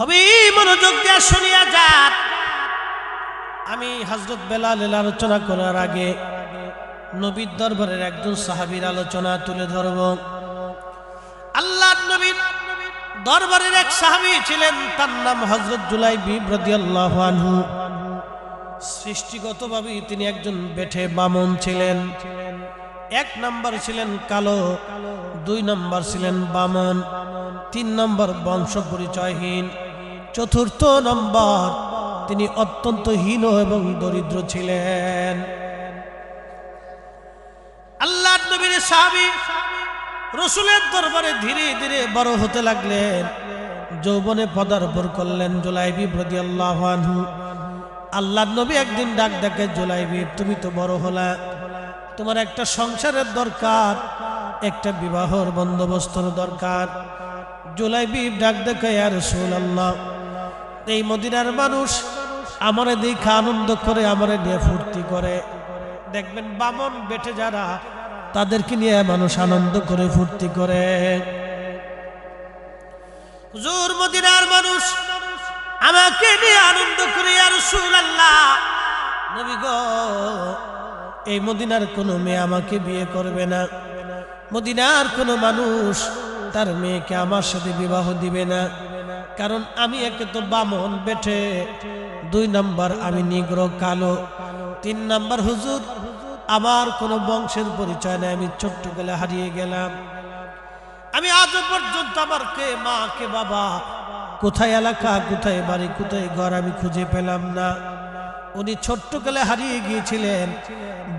খুবই মনোযোগ দিয়ে শুনিয়া আমি হজরত বেলালের আলোচনা করার আগে নবীর দরবারের একজন সাহাবীর আলোচনা তুলে ধরব। আল্লাহ নবীর দরবারের এক সাহাবী ছিলেন, তার নাম হজরত জুলাইবি রাদিয়াল্লাহু আনহু। সৃষ্টিগতভাবে তিনি একজন বেঠে বামন ছিলেন। এক নাম্বার ছিলেন কালো, দুই নাম্বার ছিলেন বামন, তিন নম্বর বংশ পরিচয়হীন চতুর্থ নম্বর। তিনি অত্যন্ত হীন এবং দরিদ্র ছিলেন। আল্লাহ নবীর সাহাবী রসুলের দরবারে ধীরে ধীরে বড় হতে লাগলেন। যৌবনে পদার্পণ করলেন জুলাইবি প্রতি আল্লাহ আল্লাহ নবী একদিন ডাক ডাকে জুলাইবি তুমি তো বড় হলা। তোমার একটা সংসারের দরকার, একটা বিবাহর বন্দোবস্তর দরকার। জুলাইবি ডাক দেখে আর রসুল আল্লাহ এই মদিনার মানুষ আমারে দেখে আনন্দ করে, আমারে নিয়ে ফুর্তি করে। দেখবেন বামন বেটে যারা, তাদেরকে নিয়ে মানুষ আনন্দ করে, ফুর্তি করে। হুজুর, মদিনার মানুষ আমাকে নিয়ে আনন্দ করে আর গো, এই মদিনার কোনো মেয়ে আমাকে বিয়ে করবে না। মদিনার কোনো মানুষ তার মেয়েকে আমার সাথে বিবাহ দিবে না। কারণ আমি একে তো বামন বেঠে, দুই নাম্বার আমি নিগ্র কালো, তিন নাম্বার হুজুর, আমার কোনো বংশের পরিচয় নেই, আমি ছোট্ট গেলে হারিয়ে গেলাম। আমি আজও পর্যন্ত আমার কে মা, কে বাবা, কোথায় এলাকা, কোথায় বাড়ি, কোথায় ঘর আমি খুঁজে পেলাম না। উনি ছোট্ট কালে হারিয়ে গিয়েছিলেন,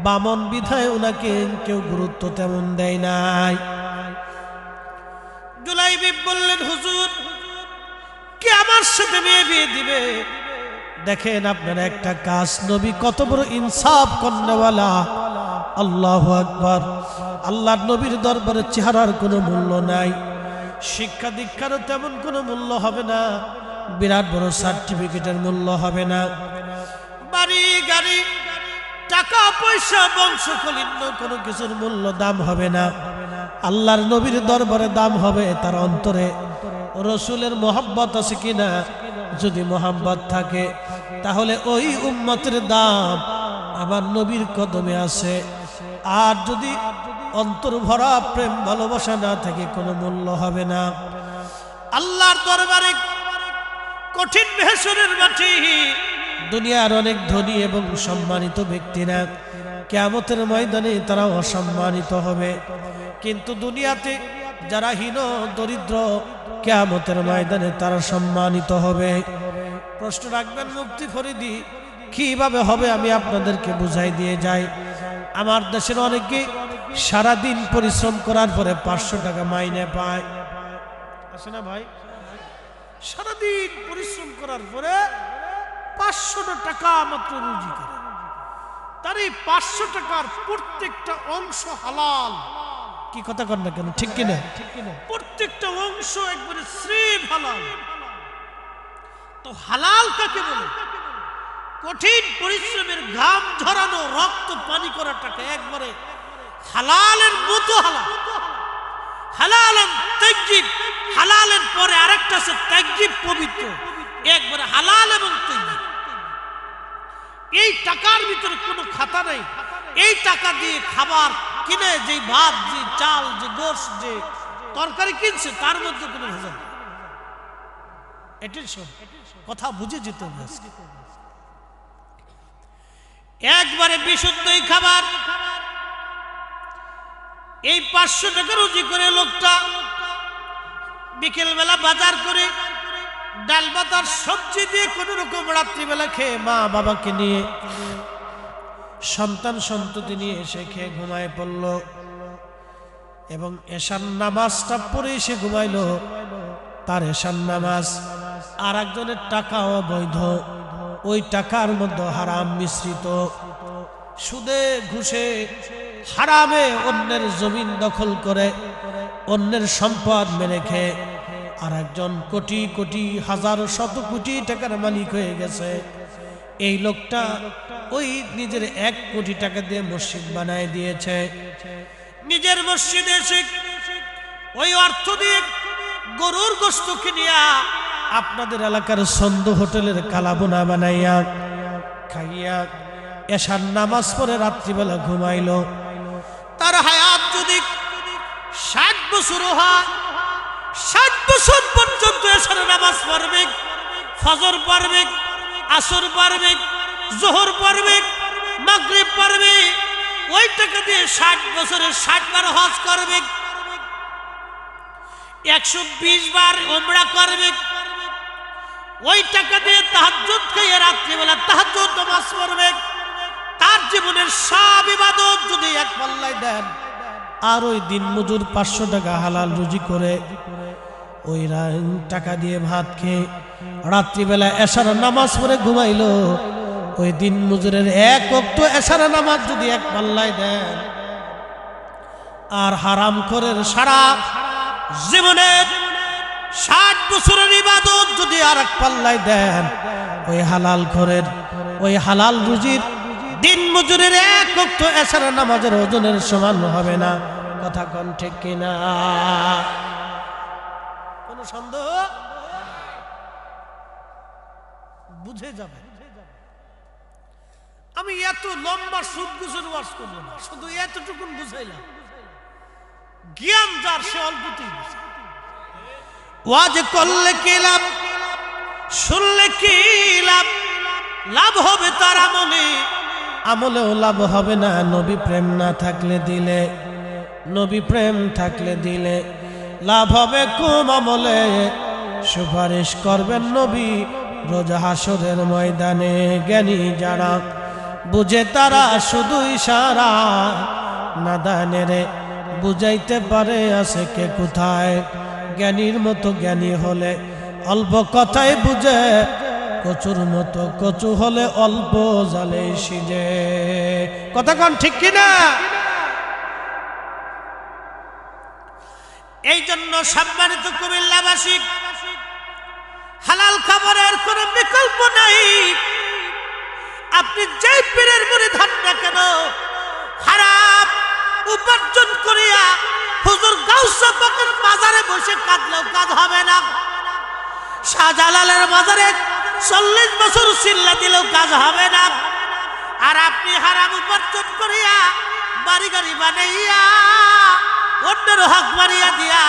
বামন বিধায় ওনাকে কেউ গুরুত্ব তেমন দেয় নাই। জুলাইবি বললেন, হুজুর কে আমার সাথে মেয়ে বিয়ে দিবে? দেখেন আপনার একটা কাজ, নবী কত বড় ইনসাফ কন্যাওয়ালা। আল্লাহ আকবার। আল্লাহ নবীর দরবারে চেহারার কোনো মূল্য নাই। শিক্ষা দীক্ষারও তেমন কোনো মূল্য হবে না। বিরাট বড় সার্টিফিকেটের মূল্য হবে না। বাড়ি, গাড়ি, টাকা, পয়সা, বংশ কলিন্য কোনো কিছুর মূল্য দাম হবে না। আল্লাহর নবীর দরবারে দাম হবে তার অন্তরে। রসুলের মোহাব্বত আছে কিনা? যদি মোহাব্বত থাকে, তাহলে ওই উম্মতের দাম আমার নবীর কদমে আছে। আর যদি অন্তর ভরা প্রেম ভালোবাসা না থাকে, কোনো মূল্য হবে না। আল্লাহর দরবারে কঠিন ভেষণের মাটি। দুনিয়ার অনেক ধনী এবং সম্মানিত ব্যক্তিরা কেয়ামতের ময়দানে তারা অসম্মানিত হবে। কিন্তু দুনিয়াতে যারা হীন, দরিদ্র, কেয়ামতের ময়দানে তারা সম্মানিত হবে। প্রশ্ন রাখবেন মুক্তি ফরিদি, কীভাবে হবে আমি আপনাদেরকে বুঝাই দিয়ে যাই। আমার দেশের অনেকে সারাদিন পরিশ্রম করার পরে পাঁচশো টাকা মাইনে পায়। আছে না ভাই? সারাদিন পরিশ্রম করার পরে পাঁচশো টাকা মাত্র রুজি করে। তার এই পাঁচশো টাকার প্রত্যেকটা অংশ হালাল। কি কথা কর না কেন? ঠিক কিনা? প্রত্যেকটা অংশ একবারে শ্রেম হালাল। তো হালাল কাকে বলে? কঠিন পরিশ্রমের ঘাম ঝরানো, রক্ত পানি করা টাকা একবারে হালালের মতো হালাল। হালাল তেজিব হালালের পরে আরেকটা আছে তেজিব পবিত্র। একবারে হালাল এবং তেজিব এই টাকার ভিতরে কোনো খাতা নেই। এই টাকা দিয়ে খাবার কিনে, যে ভাত, যে চাল, যে গোশ, যে তরকারি কিনছে, তার মধ্যে কোনো ভেজাল এটাই কথা বুঝে যেতে। একবারে বিশুদ্ধই খাবার। এই পাঁচশো টাকা রুজি করে লোকটা বিকেলবেলা বাজার করে ডাল বাতার সবজি দিয়ে কোন রকম রাত্রিবেলা খেয়ে মা বাবাকে নিয়ে সন্তান সন্ততি নিয়ে এসে খেয়ে ঘুমায় পড়ল। এবং এশান নামাজটা পড়ে এসে ঘুমাইলো। তার এশান নামাজ আর একজনের টাকাও বৈধ ওই টাকার মধ্যে হারাম মিশ্রিত। সুদে, ঘুষে, হারামে অন্যের জমিন দখল করে, অন্যের সম্পদ মেরে খেয়ে আর একজন কোটি কোটি, হাজার, শত কোটি টাকার মালিক হয়ে গেছে। এই লোকটা ওই নিজের এক কোটি টাকা দিয়ে মসজিদ বানায় দিয়েছে। নিজের মসজিদে এসে ওই অর্থ দিয়ে গরুর গোস্ত কিনিয়া আপনাদের এলাকার সন্ধু হোটেলের কালাবোনা বানাইয়া খাইয়া এশার নামাজ পড়ে রাত্রিবেলা ঘুমাইল। তার হায়াত যদি ষাট বছর হয়, ষাট বছর পর্যন্ত এশার নামাজ পড়বে, ফজর পড়বে আসর পড়বে, জোহর পড়বে, মাগরিব পড়বে ওই টাকা দিয়ে ষাট বছরের ষাট বার হজ করবে, একশো বিশ বার ওমরা করবে ওই টাকা দিয়ে তাহাজ্জুদ খাইয়ে রাত্রিবেলা তাহাজ্জুদ নামাজ পড়বে। তার জীবনের সব ইবাদত যদি এক পাল্লায় দেন, আর ওই দিন মজুর পাঁচশো টাকা হালাল রুজি করে ওই টাকা দিয়ে ভাত খেয়ে রাত্রিবেলা এশারা নামাজ পড়ে ঘুমাইলো। ওই দিন মজুরের এক অক্ত এশারা নামাজ যদি এক পাল্লায় দেন, আর হারাম করের সারা জীবনের ষাট বছরের ইবাদত যদি আর এক পাল্লায় দেন, ওই হালাল ঘরের, ওই হালাল রুজির দিন মজুরের এক অক্ত এছাড়া নামাজের ওজনের সমান হবে না। কথা কন ঠিক কিনা? কোন সন্দেহ বুঝে যাবে। আমি এত লম্বা সুদ গুছের ওয়াজ করব না, শুধু এতটুকুন বুঝাইলাম। জ্ঞান যার, সে অল্পতেই ওয়াজ করলে কি লাভ, শুনলে কি লাভ? লাভ হবে তার আমলে। আমলেও লাভ হবে না, নবী প্রেম না থাকলে দিলে, নবী প্রেম থাকলে দিলে। লাভ হবে কম আমলে। সুপারিশ করবেন নবী রোজা হাসরের ময়দানে জ্ঞানী যারা। বুঝে তারা শুধু ইশারা নাদানেরে বুঝাইতে পারে আছে কে কোথায়। জ্ঞানীর মতো জ্ঞানী হলে অল্প কথাই বুঝে, কচুর মতো কচু হলে অল্প জালে সিজে। কথা কন ঠিক কিনা? এই জন্য সম্মানিত কুমিল্লাবাসী, হালাল খাবারের কোনো বিকল্প নাই। আপনি যে পীরের মনে ধান না কেন হারাম উপার্জন করিয়া হুজুর গাউসা পাকের বাজারে বসে কাঁদলেও কাজ হবে না। শাহজালালের বাজারে চল্লিশ বছর চিল্লা দিলেও কাজ হবে না। আর আপনি হারাম উপার্জন করিয়া বাড়ি গাড়ি বানাইয়া অন্যের হক মারিয়া দিয়া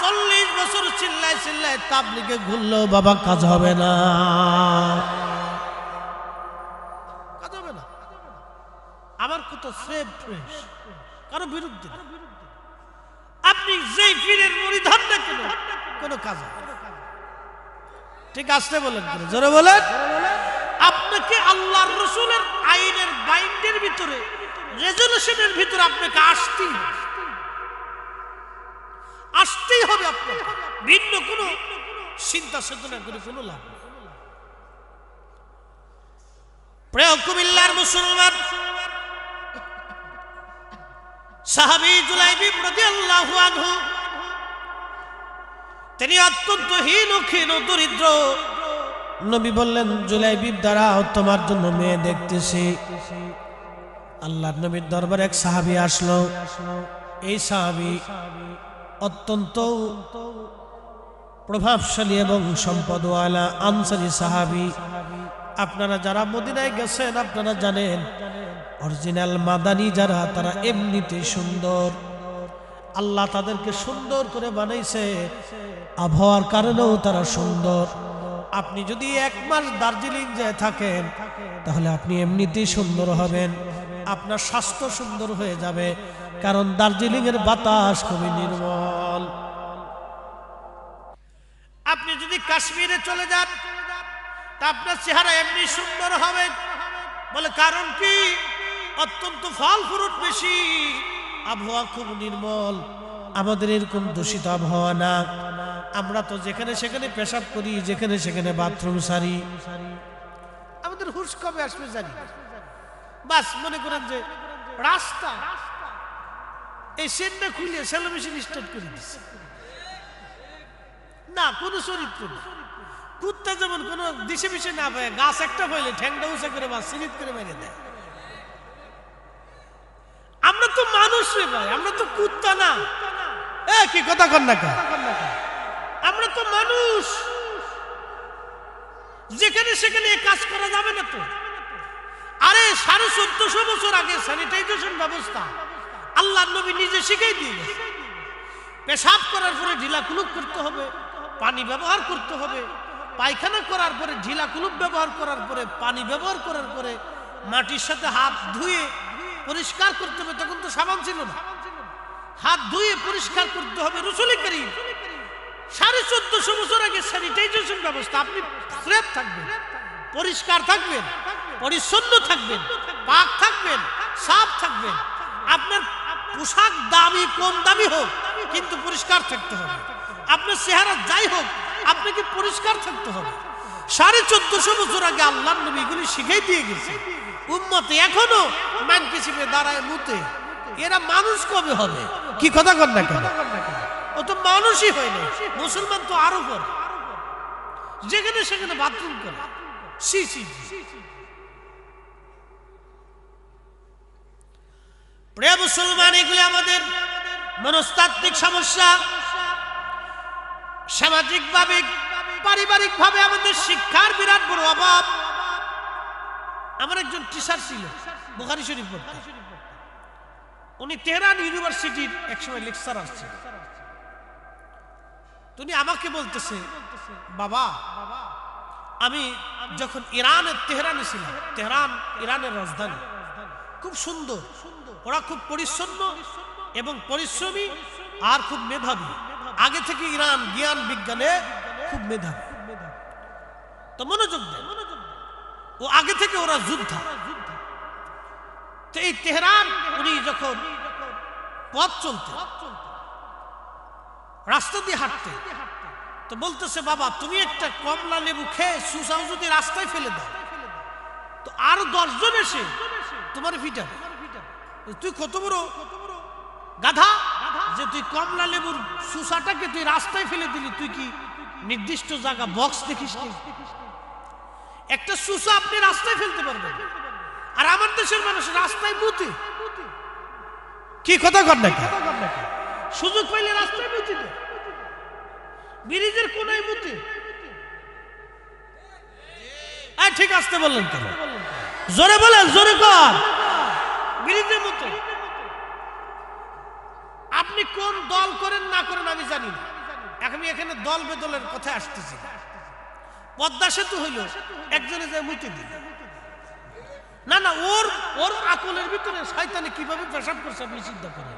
চল্লিশ বছর চিল্লাই চিল্লাই তাবলিকে ঘুরলেও বাবা কাজ হবে না। কাজ হবে না। আমার কত সেভ ফ্রেশ কারও বিরুদ্ধে আপনি যেই পীরের ধর না কেন কাজ ঠিক আসতে বলেন? জোরে বলেন। আপনাকে আল্লাহর রসুলের আইনের বাইন্ডের ভিতরে রেজলিউশনের ভিতরে আপনাকে আসতেই। আসতেই হবে আপনাকে। ভিন্ন কোনো চিন্তা চেতনা করে কোনো লাভ মুসলমান, সাহাবি জুলাইবি রাদিয়াল্লাহু আনহু, তিনি অত্যন্ত হীন ক্ষীণ দরিদ্র। নবী বললেন জুলাইবিব দ্বারা তোমার জন্য মেয়ে দেখতেছি। আল্লাহ নবীর দরবার এক সাহাবি আসলো। এই সাহাবি অত্যন্ত প্রভাবশালী এবং সম্পদওয়ালা আনসারি সাহাবি। আপনারা যারা মদিনায় গেছেন, আপনারা জানেন, অরিজিনাল মাদানি যারা, তারা এমনিতে সুন্দর। আল্লাহ তাদেরকে সুন্দর করে বানাইছে। আবহাওয়ার কারণেও তারা সুন্দর। আপনি যদি এক মাস দার্জিলিং যায় থাকেন, তাহলে আপনি এমনিতেই সুন্দর হবেন। আপনার স্বাস্থ্য সুন্দর হয়ে যাবে। কারণ দার্জিলিং এর বাতাস খুবই নির্মল। আপনি যদি কাশ্মীরে চলে যান, তা আপনার চেহারা এমনি সুন্দর হবে। বলে কারণ কি? অত্যন্ত ফল ফ্রুট বেশি। আবহাওয়া খুব নির্মল। আমাদের এরকম দূষিত আবহাওয়া না। আমরা তো যেখানে সেখানে পেশাব করি, যেখানে সেখানে বাথরুম সারি। আমাদের হুশ কবে আসবে জানি বাস, মনে করেন যে রাস্তা। এই খুলে স্টার্ট করে দিচ্ছে না চরিত্র কুত্তা যেমন দিশে না পায়, গাছ একটা পাইলে ঠ্যাংটা উঁচা করে বা সিরিপ করে মেরে দেয়। আমরা তো মানুষ রে ভাই, আমরা তো কুত্তা না। এ, কি কথা কন না আমরা তো মানুষ। যেখানে সেখানে কাজ করা যাবে না তো। আরে সাড়ে চোদ্দশো বছর আগে স্যানিটাইজেশন ব্যবস্থা আল্লাহ নবী নিজে শিখেই দিয়ে গেছে। পেশাব করার পরে ঢিলা কুলুপ করতে হবে, পানি ব্যবহার করতে হবে। পায়খানা করার পরে ঢিলা কুলুপ ব্যবহার করার পরে, পানি ব্যবহার করার পরে মাটির সাথে হাত ধুয়ে পরিষ্কার করতে হবে, তখন তো সাবান ছিল না। হাত ধুয়ে পরিষ্কার করতে হবে, রসুলি করি সাড়ে চোদ্দশো বছর আগে স্যানিটাইজেশন ব্যবস্থা, আপনি স্রেফ থাকবেন, পরিষ্কার থাকবেন, পরিচ্ছন্ন থাকবেন, পাক থাকবেন, সাফ থাকবেন। আপনার পোশাক দামি, কম দামি হোক, কিন্তু পরিষ্কার থাকতে হবে। আপনার চেহারা যাই হোক, আপনাকে পরিষ্কার থাকতে হবে। সাড়ে চোদ্দশো বছর আগে আল্লাহ নবী এগুলি শিখাই দিয়ে গেছে। উম্মতে এখনও মান কিসিমে দাঁড়ায় মুতে। এরা মানুষ কবে হবে? কি কথা কর না কেন? ও তো মানুষই হয় না মুসলমান তো আরও করে যেখানে সেখানে বাথরুম করে। সি সি। প্রিয় মুসলমান, এগুলি আমাদের মনস্তাত্ত্বিক সমস্যা। সামাজিক ভাবে পারিবারিক ভাবে আমাদের শিক্ষার বিরাট বড় অভাব। আমার একজন টিচার ছিল, বুখারি শরীফ উনি তেহরান ইউনিভার্সিটির একসময় লেকচারার ছিল তুমি আমাকে বলতেছে, বাবা, আমি যখন ইরানের, তেহরানে ছিলাম, তেহরান, ইরানের রাজধানী, খুব সুন্দর ওরা খুব পরিচ্ছন্ন এবং পরিশ্রমী আর খুব মেধাবী। আগে থেকে ইরান জ্ঞান বিজ্ঞানে খুব মেধাবী। তো মনোযোগ দেয় ও আগে থেকে ওরা যোদ্ধা। তো এই তেহরান, উনি যখন পথ চলতে রাস্তা দিয়ে হাঁটতে তো বলতেছে, বাবা, তুমি একটা কমলা লেবু খেয়ে সুসাও যদি রাস্তায় ফেলে দাও। তো আর দশজন এসে তোমার ফিটাবে তুই কত বড় গাধা? যে তুই কমলা লেবুর সুসাটাকে তুই রাস্তায় ফেলে দিলি, তুই কি নির্দিষ্ট জায়গা বক্স দেখিস? একটা সুসা আপনি রাস্তায় ফেলতে পারবেন। আর আমার দেশের মানুষ রাস্তায় মুতে কি কথা কর না সুযোগ পাইলে রাস্তায় মুতি ব্রিজের কোনায় মুতি ঠিক আসতে বললেন তো জোরে বলেন, জোরে কর। ব্রিজের মতো। আপনি কোন দল করেন না করেন আমি জানি না। আমি এখানে দল বেদলের কথা আসতেছি। পদ্মা সেতু হইল, একজনে যায় মুইতে দিল। না না, ওর ওর আকলের ভিতরে শয়তানে কীভাবে পেশাব করছে আপনি চিন্তা করেন।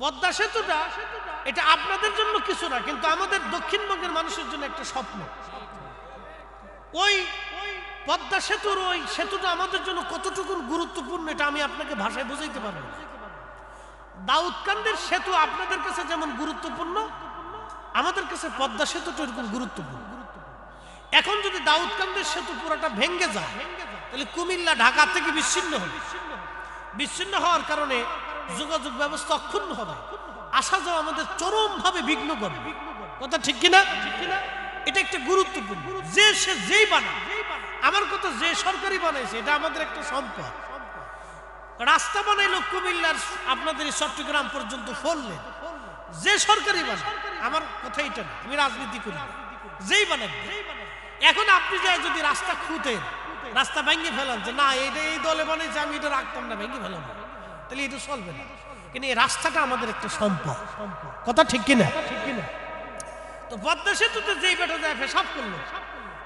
পদ্মা সেতুটা, এটা আপনাদের জন্য কিছু না, কিন্তু আমাদের দক্ষিণবঙ্গের মানুষের জন্য একটা স্বপ্ন। ওই পদ্মা সেতুর ওই সেতুটা আমাদের জন্য কতটুকু গুরুত্বপূর্ণ, এটা আমি আপনাকে ভাষায় বোঝাইতে পারব দাউদকান্দের সেতু আপনাদের কাছে যেমন গুরুত্বপূর্ণ, আমাদের কাছে পদ্মা সেতুটা এরকম গুরুত্বপূর্ণ। এখন যদি দাউদকান্দের সেতু পুরোটা ভেঙ্গে যায়, তাহলে কুমিল্লা, ঢাকা থেকে বিচ্ছিন্ন হবে। বিচ্ছিন্ন হওয়ার কারণে যোগাযোগ ব্যবস্থা অক্ষুণ্ণ হবে। আসা যাওয়া আমাদের চরম ভাবে বিঘ্ন করবে। কথা ঠিক কিনা? এটা একটা গুরুত্বপূর্ণ। যে সে যেই বানায় আমার কথা যে সরকারি বানাইছে, এটা আমাদের একটা সম্পদ রাস্তা বানাইলো কুমিল্লার আপনাদের চট্টগ্রাম পর্যন্ত ফললেন যে সরকারি বানায় আমার কথা এটা না, আমি রাজনীতি করি। যেই বানান এখন আপনি যাই যদি রাস্তা খুঁতেন, রাস্তা ভেঙে ফেলান, যে না এটা এই দলে বানাইছে, আমি এটা রাখতাম না, ভেঙে ফেলাম। তাহলে এটা চলবে না। কিন্তু এই রাস্তাটা আমাদের একটা সম্পদ। কথা ঠিক কিনা? ঠিক কিনা তো পদ্মা সেতুতে যেই বেটা যায়, পেশাব করল।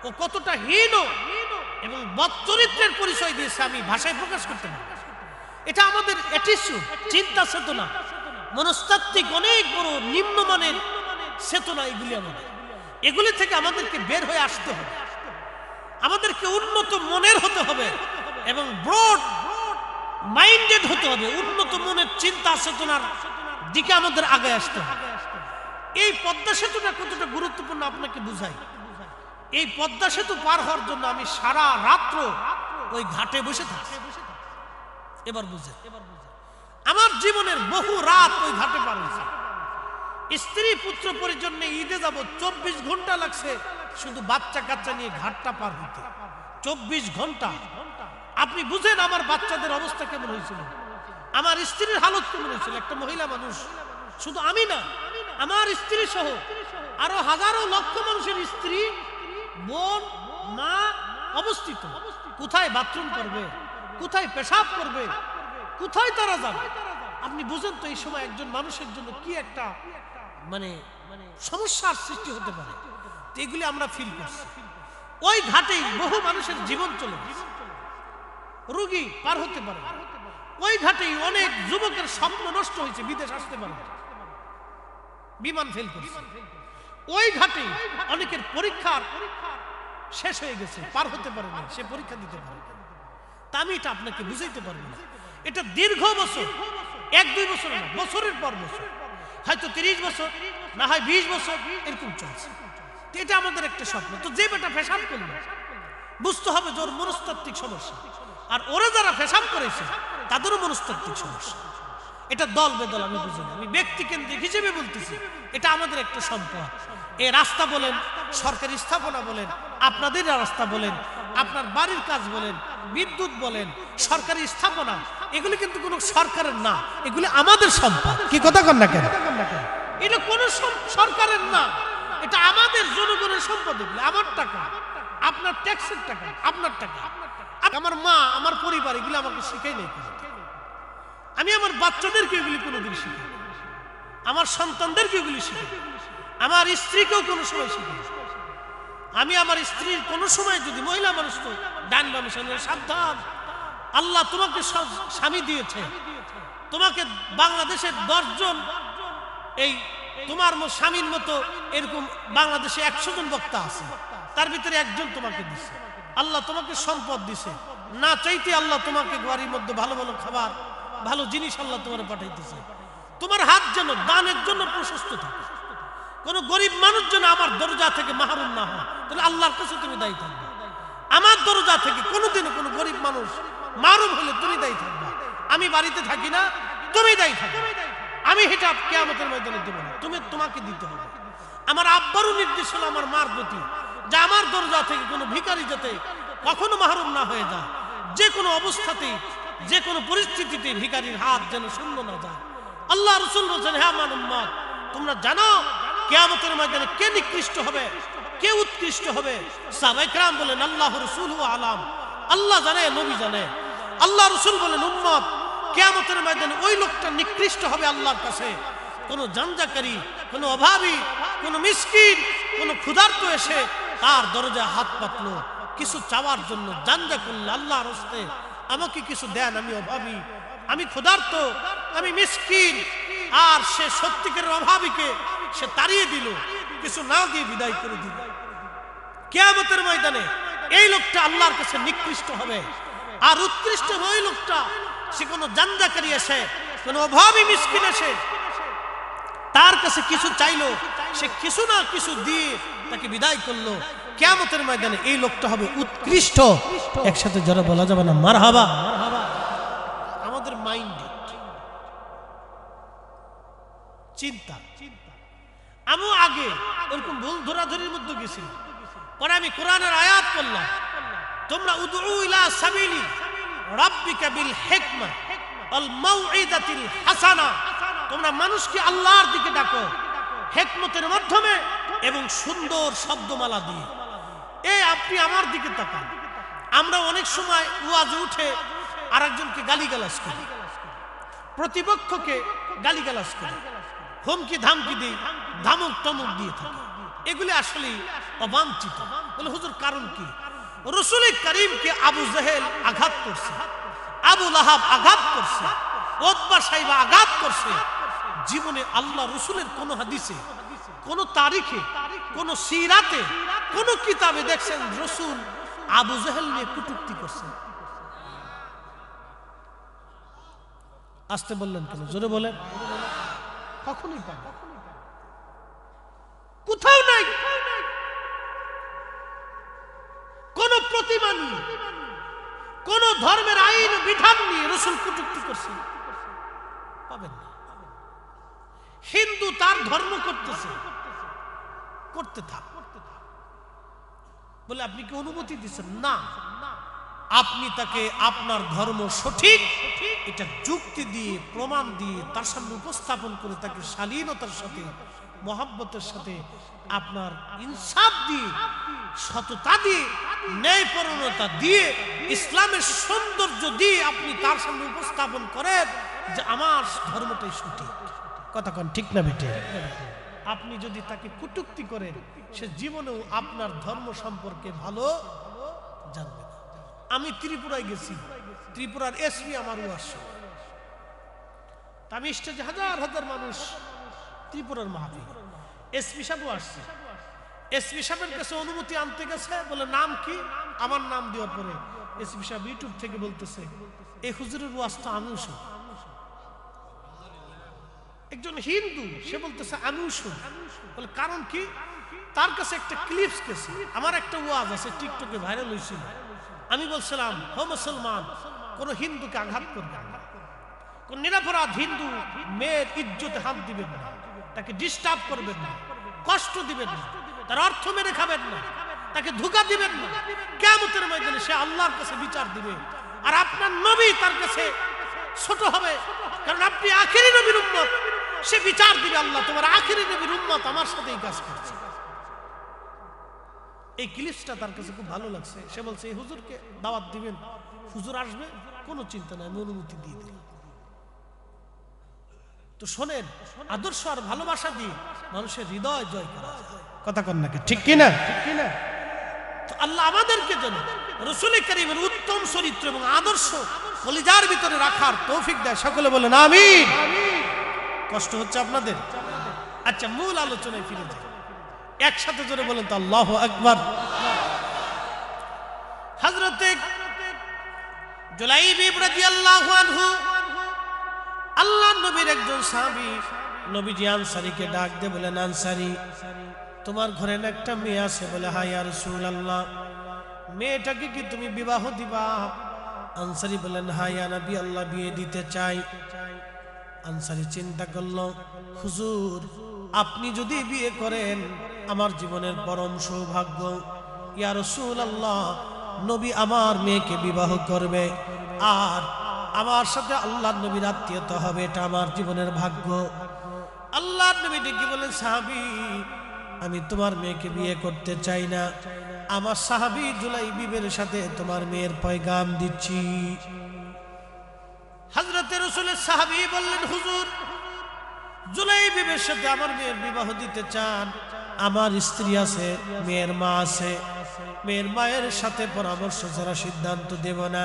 ও কতটা হীন এবং বচ্চরিত্রের পরিচয় দিয়েছে আমি ভাষায় প্রকাশ করতে পারি। এটা আমাদের অ্যাটিচিউড চিন্তা চেতনা। মনস্তাত্ত্বিক অনেক বড় নিম্নমানের চেতনা এগুলি আমাদের। এগুলি থেকে আমাদেরকে বের হয়ে আসতে হবে। আমাদেরকে উন্নত মনের হতে হবে এবং ব্রড মাইন্ডেড হতে হবে। উন্নত মনের চিন্তা চেতনার দিকে আমাদের আগে আসতে হবে। এই পদ্মা সেতুটা কতটা গুরুত্বপূর্ণ আপনাকে বুঝাই। এই পদ্মা সেতু পার হওয়ার জন্য আমি সারা রাত্র ওই ঘাটে বসে থাকি। এবার বুঝে আমার জীবনের বহু রাত ওই ঘাটে পার হয়েছে। স্ত্রী পুত্র পরিজন্য ঈদে যাব, চব্বিশ ঘণ্টা লাগছে শুধু বাচ্চা কাচ্চা নিয়ে ঘাটটা পার হইতে চব্বিশ ঘণ্টা। আপনি বুঝেন আমার বাচ্চাদের অবস্থা কেমন হয়েছিল? আমার স্ত্রীর হালত কেমন হয়েছিল? একটা মহিলা মানুষ। শুধু আমি না, আমার স্ত্রী সহ আরও হাজারো লক্ষ মানুষের স্ত্রী বোন মা অবস্থিত। কোথায় বাথরুম করবে? কোথায় পেশাব করবে? কোথায় তারা যাবে? আপনি বুঝেন তো এই সময় একজন মানুষের জন্য কি একটা মানে সমস্যার সৃষ্টি হতে পারে। এগুলি আমরা ফিল করছি। ওই ঘাটেই বহু মানুষের জীবন চলে রুগী পার হতে পারে। ওই ঘাটেই অনেক যুবকের স্বপ্ন নষ্ট হয়েছে, বিদেশ আসতে পারে। বিমান ফেল করছে। ওই ঘাটেই অনেকের পরীক্ষার শেষ হয়ে গেছে, পার হতে পারে না, সে পরীক্ষা দিতে পারে। তা আমি এটা আপনাকে বুঝাইতে পারব না। এটা দীর্ঘ বছর, এক, দুই বছর বছরের পর বছর। হয়তো তিরিশ বছর, না হয় বিশ বছর, এরকম চলছে। এটা আমাদের একটা স্বপ্ন। তো যে বেটা ফেসাব করল, বুঝতে হবে যে ওর মনস্তাত্ত্বিক সমস্যা। আর ওরা যারা ফেসাব করেছে, তাদেরও মনস্তাত্ত্বিক সমস্যা। এটা দল বেদল, আমি বুঝি না। আমি ব্যক্তি কেন্দ্রিক হিসেবে বলতেছি, এটা আমাদের একটা সম্পদ। এই রাস্তা বলেন, সরকারি স্থাপনা বলেন, আপনাদের রাস্তা বলেন, আপনার বাড়ির কাজ বলেন, বিদ্যুৎ বলেন, সরকারি স্থাপনা, এগুলি কিন্তু কোনো সরকারের না, এগুলি আমাদের সম্পদ। কি কথা কন না কেন? এটা কোনো সরকারের না, এটা আমাদের জনগণের সম্পদ এগুলি। আমার টাকা, আপনার ট্যাক্সের টাকা, আপনার টাকা। আমার মা, আমার পরিবার এগুলো আমাকে শিখাই নেই আমি আমার বাচ্চাদেরকে এগুলি কোনোদিন শিখাই আমার সন্তানদেরকে এগুলি শিখাই আমার স্ত্রীকেও কোনো সময় শিখাই আমি আমার স্ত্রীর কোনো সময় যদি মহিলা মানুষ তো ডান সাবধান। আল্লাহ তোমাকে স্বামী দিয়েছে। তোমাকে বাংলাদেশের দশজন এই তোমার স্বামীর মতো এরকম বাংলাদেশে একশো জন বক্তা আছে। তার ভিতরে একজন তোমাকে দিছে। আল্লাহ তোমাকে সম্পদ দিছে। না চাইতে আল্লাহ তোমাকে বাড়ির মধ্যে ভালো ভালো খাবার ভালো জিনিস আল্লাহ তোমার পাঠাইতেছে। তোমার হাত যেন, দানের জন্য প্রশস্ত থাকে। কোন গরিব মানুষ যেন আমার দরজা থেকে মাহরুম না হয়, তাহলে আল্লাহর কাছে তুমি দায়ী থাকবে। আমার দরজা থেকে কোনোদিনও কোনো গরিব মানুষ মারুম হলে তুমি দায়ী থাকবে। আমি বাড়িতে থাকি না, তুমি দায়ী থাকবে আমি এটা কেয়ামতের ময়দানে দেবো না, তুমি তোমাকে দিতে হবে। আমার আব্বারও নির্দেশ হলো আমার মার প্রতি, যে আমার দরজা থেকে কোনো ভিখারি যাতে কখনো মাহরুম না হয়ে যায়। যে কোনো অবস্থাতেই যে কোনো পরিস্থিতিতে ভিখারির হাত যেন শূন্য না যায়। আল্লাহ রসুল বলছেন হ্যাঁ উম্মত, তোমরা জানো, কেয়ামতের ময়দানে কে নিকৃষ্ট হবে, কে উৎকৃষ্ট হবে? সাবেকরাম বলেন, আল্লাহ রসুল আলাম। আল্লাহ জানে, নবী জানে। আল্লাহ রসুল বলেন, উম্মত, কেয়ামতের ময়দানে ওই লোকটা নিকৃষ্ট হবে আল্লাহর কাছে। কোন জানজাকারী, কোন অভাবী, কোন মিসকিন, কোন ক্ষুধার্ত এসে তার দরজায় হাত পাতলো। কিছু চাওয়ার জন্য জানজা করলে আল্লাহর হস্তে আমাকে কিছু দেন, আমি অভাবী, আমি ক্ষুধার্ত, আমি মিসকিন। আর সে সত্যিকারের অভাবীকে সে তাড়িয়ে দিল, কিছু না দিয়ে বিদায় করে দিল। কেয়ামতের ময়দানে এই লোকটা আল্লাহর কাছে নিকৃষ্ট হবে। আর উৎকৃষ্ট ওই লোকটা, সে কোনো জানজাকারী এসে, কোনো অভাবী মিসকিন এসে, তার কাছে কিছু চাইলো, সে কিছু না কিছু দিয়ে তাকে বিদায় করল। কেয়ামতের ময়দানে এই লোকটা হবে উৎকৃষ্ট। একসাথে যারা বলা যাবে না মার হাবা আমাদের মাইন্ড চিন্তা। আমিও আগে ওরকম ভুল ধরাধরির মধ্যে গেছিল পরে আমি কোরআনের আয়াত করলাম তোমরা উদউ ইলা সাবিলি রাব্বিকা বিল হিকমা আল মাউইদাতিল হাসানা। তোমরা মানুষকে আল্লাহর দিকে ডাকো হেকমতের মাধ্যমে এবং সুন্দর শব্দমালা দিয়ে। আপনি আমার দিকে তাকান। আমরা অনেক সময় ওয়াজে উঠে আরেকজনকে গালিগালাজ করি। প্রতিপক্ষকে গালিগালাজ করি। হুমকি ধামকি দিই, ধামক টমক দিয়ে থাকি। এগুলি আসলে অবাঞ্ছিত। বলে, হুজুর, কারণ কি? রসুল করিমকে আবু জাহেল আঘাত করছে, আবু লাহাব আঘাত করছে ওদবা সাহেবা আঘাত করছে। জীবনে আল্লাহ রসুলের কোন হাদিসে, কোন তারিখে, কোন সিরাতে কোন কিতাবে দেখছেন রসুল আবু জাহেল নিয়ে কুটুক্তি করছে আসতে বললেন কেন? জোরে বলেন। কখনোই পাবে কোথাও নাই। কোন প্রতিমা নিয়ে কোন ধর্মের আইন বিধান নিয়ে রসুল কুটুক্তি করছে পাবেন না। হিন্দু তার ধর্ম করতেছে। করতে থাক। বলে, আপনি কি অনুমতি দিচ্ছেন না। আপনি তাকে আপনার ধর্ম সঠিক, এটা যুক্তি দিয়ে, প্রমাণ দিয়ে, তার সামনে উপস্থাপন করে তাকে শালীনতার সাথে, মহাব্বতের সাথে, আপনার ইনসাফ দিয়ে, সততা দিয়ে, ন্যায়পরণতা দিয়ে, ইসলামের সৌন্দর্য দিয়ে আপনি তার সামনে উপস্থাপন করেন যে, আমার ধর্মটাই সঠিক। কথা কন, ঠিক না বেটে? আপনি যদি তাকে কুটুক্তি করেন, সে জীবনেও আপনার ধর্ম সম্পর্কে ভালো জানবে না। আমি ত্রিপুরায় গেছি। ত্রিপুরার এসপি আমার আসছে আমি স্টেজে হাজার হাজার মানুষ ত্রিপুরার মাহফিল এসপি সাহেবও আসছে। এসপি সাহেবের কাছে অনুমতি আনতে গেছে, বলে নাম কি? আমার নাম দেওয়ার পরে এসপি সাহেব ইউটিউব থেকে বলতেছে এই হুজুরের ওয়াজ তো আমিও শুনি। একজন হিন্দু, সে বলতেছে আমিও বলে কারণ কি? তার কাছে একটা ক্লিপস গেছে। আমার একটা ওয়াজ আছে টিকটকে ভাইরাল হয়েছিল। আমি বলছিলাম, হো, মুসলমান, কোন হিন্দুকে আঘাত করবেন না। কোন নিরাপরাধ হিন্দু মেয়ের ইজ্জতে হাত দিবেন না। তাকে ডিস্টার্ব করবেন না। কষ্ট দিবেন না। তার অর্থ মেরে খাবেন না। তাকে ধোকা দিবেন না। কেমতের ময়দানে সে আল্লাহর কাছে বিচার দিবে। আর আপনার নবী তার কাছে ছোট হবে। কারণ আপনি আখেরি নবীর উম্মত। সে বিচার দিবে আল্লাহ তোমার আখেরি নবীর উম্মত আমার সাথে এই কাজ করছে। এই ক্লিপসটা তার কাছে খুব ভালো লাগছে। সে বলছে এই হুজুরকে দাওয়াত দিবেন হুজুর আসবে কোনো চিন্তা নাই আমি অনুমতি দিয়ে দিলাম। তো শোনেন আদর্শ আর ভালোবাসা দিয়ে মানুষের হৃদয় জয় করা কথা ঠিক কিনা? ঠিক কিনা? তো আল্লাহ আমাদেরকে যেন রসুল করিমের উত্তম চরিত্র এবং আদর্শ কলিজার ভিতরে রাখার তৌফিক দেয়। সকলে বলেন আমি কষ্ট হচ্ছে আপনাদের? আচ্ছা মূল আলোচনায় ফিরে যাই। একসাথে জোরে বলেন তো, আল্লাহ আকবর। হজরতে আল্লাহ নবীর একজন সাহাবী নবীজি আনসারীকে ডাক দে বলেন আনসারী, তোমার ঘরে একটা মেয়ে আছে? বলে হাই আর আল্লাহ মেয়েটাকে কি তুমি বিবাহ দিবা? আনসারী বলেন হাই নবী আল্লাহ বিয়ে দিতে চাই। আনসারী চিন্তা করল, হুজুর, আপনি যদি বিয়ে করেন, আমার জীবনের পরম সৌভাগ্য। ইয়া রসুল আল্লাহ নবী আমার মেয়েকে বিবাহ করবে। আর আমার সাথে আল্লাহ নবীর আত্মীয়তা হবে, এটা আমার জীবনের ভাগ্য। আল্লাহ নবী ডেকে বলেন সাহাবি, আমি তোমার মেয়েকে বিয়ে করতে চাই না। আমার সাহাবি জুলাই বিবের সাথে তোমার মেয়ের পয়গাম দিচ্ছি। হজরতের রসুলের সাহাবি বললেন, হুজুর জুলাই বিবের সাথে আমার মেয়ের বিবাহ দিতে চান। আমার স্ত্রী আছে, মেয়ের মা আছে। মেয়ের মায়ের সাথে পরামর্শ ছাড়া সিদ্ধান্ত দেব না।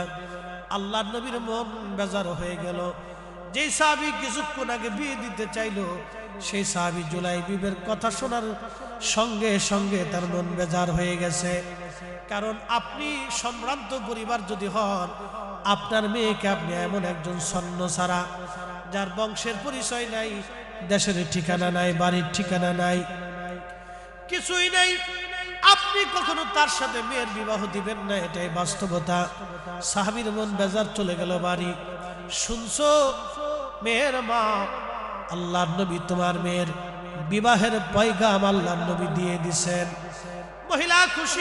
আল্লাহ নবীর মন বেজার হয়ে গেল। যেই সাহাবি কিছুক্ষণ আগে বিয়ে দিতে চাইলো, সেই সাহাবি জুলাই বিবের কথা শোনার সঙ্গে সঙ্গে তার মন বেজার হয়ে গেছে। কারণ আপনি সম্ভ্রান্ত পরিবার যদি হন, আপনার মেয়েকে আপনি এমন একজন স্বর্ণ ছাড়া, যার বংশের পরিচয় নাই, দেশের ঠিকানা নাই, বাড়ির ঠিকানা নাই, কিছুই নাই। আপনি কখনো তার সাথে মেয়ের বিবাহ দিবেন না, এটাই বাস্তবতা। সাহাবির মন বেজার চলে গেল বাড়ি। শুনছো? মেয়ের মা আল্লাহ নবী তোমার মেয়ের বিবাহের পয়গাম আল্লাহ নবী দিয়ে দিছেন। মহিলা খুশি